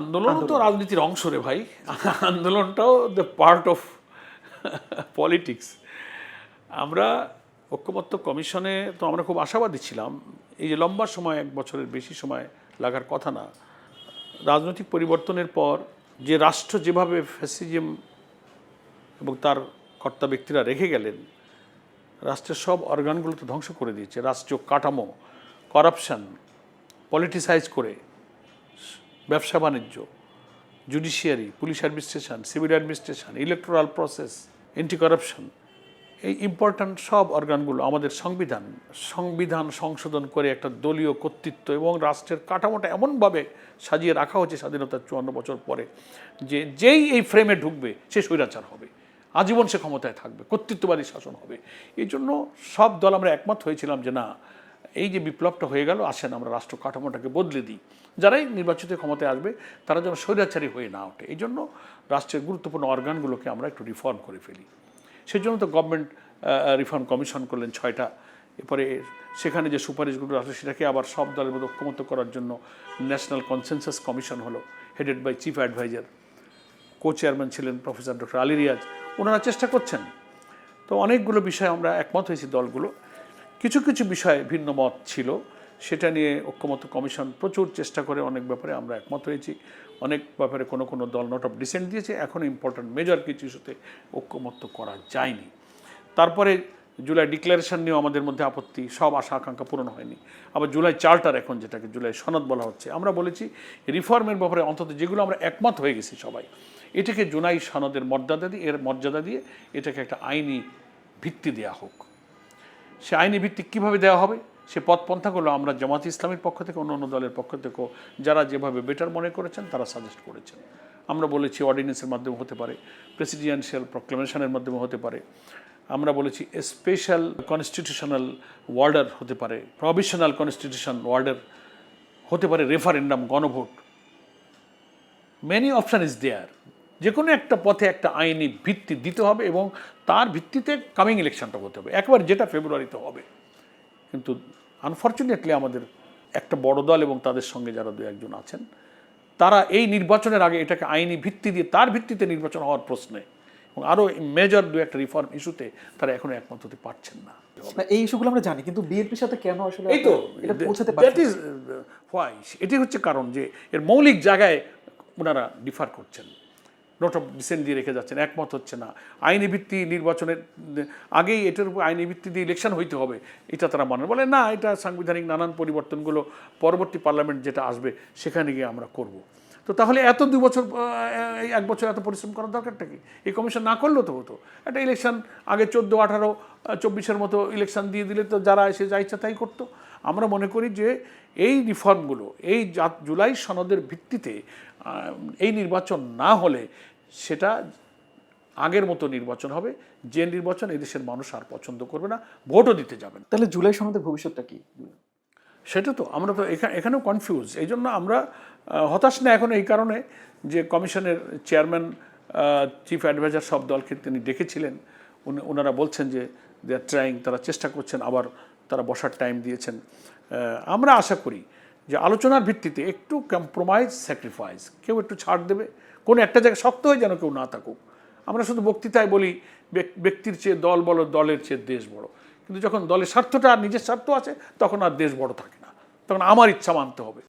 আন্দোলন তো রাজনীতির অংশ রে ভাই। আন্দোলনটাও দ্য পার্ট অফ পলিটিক্স আমরা ঐক্যমত্য কমিশনে তো আমরা খুব আশাবাদী ছিলাম। এই যে লম্বা সময় এক বছরের বেশি সময় লাগার কথা না। রাজনৈতিক পরিবর্তনের পর যে রাষ্ট্র যেভাবে ফ্যাসিজম এবং তার কর্তা ব্যক্তিরা রেখে গেলেন রাষ্ট্রের সব অর্গানগুলো তো ধ্বংস করে দিয়েছে। রাষ্ট্রীয় কাঠামো করাপশন পলিটিসাইজ করে। ব্যবসা বাণিজ্য judiciary police administration civil administration electoral process anti corruption এই ইম্পর্ট্যান্ট সব অর্গানগুলো আমাদের সংবিধান সংবিধান সংশোধন করে একটা দলীয় কর্তৃত্ব এবং রাষ্ট্রের কাঠামোটা এমনভাবে সাজিয়ে রাখা হয়েছে স্বাধীনতার চুয়ান্ন বছর পরে যে যেই এই ফ্রেমে ঢুকবে, সে স্বৈরাচার হবে। আজীবন সে ক্ষমতায় থাকবে, কর্তৃত্ববাদী শাসন হবে। এই জন্য সব দল আমরা একমত হয়েছিলাম যে না এই যে বিপ্লবটা হয়ে গেল, আসেন আমরা রাষ্ট্র কাঠামোটাকে বদলে দিই। যারাই নির্বাচিত ক্ষমতায় আসবে, তারা যেন স্বৈরাচারী হয়ে না ওঠে। এই জন্য রাষ্ট্রের গুরুত্বপূর্ণ অর্গানগুলোকে আমরা একটু রিফর্ম করে ফেলি। সেই জন্য তো গভর্নমেন্ট রিফর্ম কমিশন করলেন ছয়টা। এরপরে সেখানে যে সুপারিশগুলো আসে সেটাকে আবার সব দলের মধ্যে ঐক্যমত করার জন্য ন্যাশনাল কনসেনসাস কমিশন হলো headed by chief adviser co chairman ছিলেন প্রফেসর ডক্টর আলী রিয়াজ। ওনারা চেষ্টা করছেন। তো অনেকগুলো বিষয়ে আমরা একমত হয়েছি দলগুলো। কিছু কিছু বিষয়ে ভিন্ন মত ছিল। সেটা নিয়ে ঐক্যমত কমিশন প্রচুর চেষ্টা করে, অনেক ব্যাপারে আমরা একমত হয়েছি। অনেক ব্যাপারে কোনো কোনো দল নট অফ ডিসেন্ট দিয়েছে। এখন ইম্পর্ট্যান্ট মেজর কিছু ইস্যুতে ঐক্যমত্য করা যায়নি। তারপরে জুলাই ডিক্লারেশন নিয়েও আমাদের মধ্যে আপত্তি, সব আশা আকাঙ্ক্ষা পূরণ হয়নি। আবার জুলাই চার্টার এখন যেটাকে জুলাই সনদ বলা হচ্ছে। আমরা বলেছি রিফর্মের ব্যাপারে অন্তত যেগুলো আমরা একমত হয়ে গেছি সবাই, এটাকে জুলাই সনদের মর্যাদা দিয়ে, এর মর্যাদা দিয়ে এটাকে একটা আইনি ভিত্তি দেওয়া হোক। সে আইনি ভিত্তিক কীভাবে দেওয়া হবে? সে পথপন্থাগুলো আমরা জামাত ইসলামের পক্ষ থেকে অন্য অন্য দলের পক্ষ থেকেও যারা যেভাবে বেটার মনে করেছেন, তারা সাজেস্ট করেছেন। আমরা বলেছি অর্ডিন্যান্সের মাধ্যমে হতে পারে প্রেসিডেন্সিয়াল প্রক্লেমেশনের মাধ্যমে হতে পারে। আমরা বলেছি স্পেশাল কনস্টিটিউশনাল ওয়ার্ডার হতে পারে প্রভিশনাল কনস্টিটিউশন ওয়ার্ডার হতে পারে রেফারেন্ডাম গণভোট। মেনি অপশান ইজ দেয়ার যে কোনো একটা পথে একটা আইনি ভিত্তি দিতে হবে এবং তার ভিত্তিতে কামিং ইলেকশনটা হতে হবে। একবার যেটা ফেব্রুয়ারিতে হবে। কিন্তু আনফর্চুনেটলি আমাদের একটা বড় দল এবং তাদের সঙ্গে যারা দু একজন আছেন তারা এই নির্বাচনের আগে এটাকে আইনি ভিত্তি দিয়ে তার ভিত্তিতে নির্বাচন হওয়ার প্রশ্নে এবং আরও মেজর দু একটা রিফর্ম ইস্যুতে তারা এখনও একমত হতে পারছেন না। এই ইস্যুগুলো আমরা জানি কিন্তু বিএনপির সাথে কেন আসলে এই তো এটা পৌঁছাতে দ্যাট ইজ হোয়াই এটি হচ্ছে কারণ যে এর মৌলিক জায়গায় ওনারা ডিফার করছেন। নোট অফ ডিসেন্ট দিয়ে রেখে যাচ্ছেন, একমত হচ্ছে না। আইনি ভিত্তি নির্বাচনের, আগেই এটার উপর আইনি ভিত্তি দিয়ে ইলেকশন হইতে হবে, এটা তারা মানেন। বলে না, এটা সাংবিধানিক নানান পরিবর্তনগুলো পরবর্তী পার্লামেন্ট যেটা আসবে, সেখানে গিয়ে আমরা করব। তো তাহলে এত দু বছর এক বছর এত পরিশ্রম করার দরকারটা কি? এই কমিশন না করলেও তো হতো। একটা ইলেকশন আগে চোদ্দ, আঠারো চব্বিশের মতো ইলেকশন দিয়ে দিলে তো যারা এসে যা ইচ্ছা তাই করতো। আমরা মনে করি যে এই রিফর্মগুলো এই জুলাই সনদের ভিত্তিতে এই নির্বাচন না হলে সেটা আগের মতো নির্বাচন হবে। যে নির্বাচন এদেশের মানুষ আর পছন্দ করবে না, ভোটও দিতে যাবে তাহলে জুলাই সনদের ভবিষ্যৎটা কি? সেটা তো আমরা তো এখানে এখানেও কনফিউজ এই জন্য আমরা হতাশ না এখন এই কারণে যে কমিশনের চেয়ারম্যান চিফ অ্যাডভাইজার সব দলকে তিনি ডেকেছিলেন। উনি ওনারা বলছেন যে দে আর ট্রাইং তারা চেষ্টা করছেন, আবার তারা বসার টাইম দিয়েছেন। আমরা আশা করি যে আলোচনার ভিত্তিতে একটু কম্প্রোমাইজ স্যাক্রিফাইস কেউ একটু ছাড় দেবে। কোনো একটা জায়গায় শক্ত হয়ে যেন কেউ না থাকুক। আমরা শুধু বক্তৃতায় বলি ব্যক্তির চেয়ে দল বলো, দলের চেয়ে দেশ বড়। কিন্তু যখন দলের স্বার্থটা আর নিজের স্বার্থ আছে, তখন আর দেশ বড় থাকে না। তখন আমার ইচ্ছা মানতে হবে।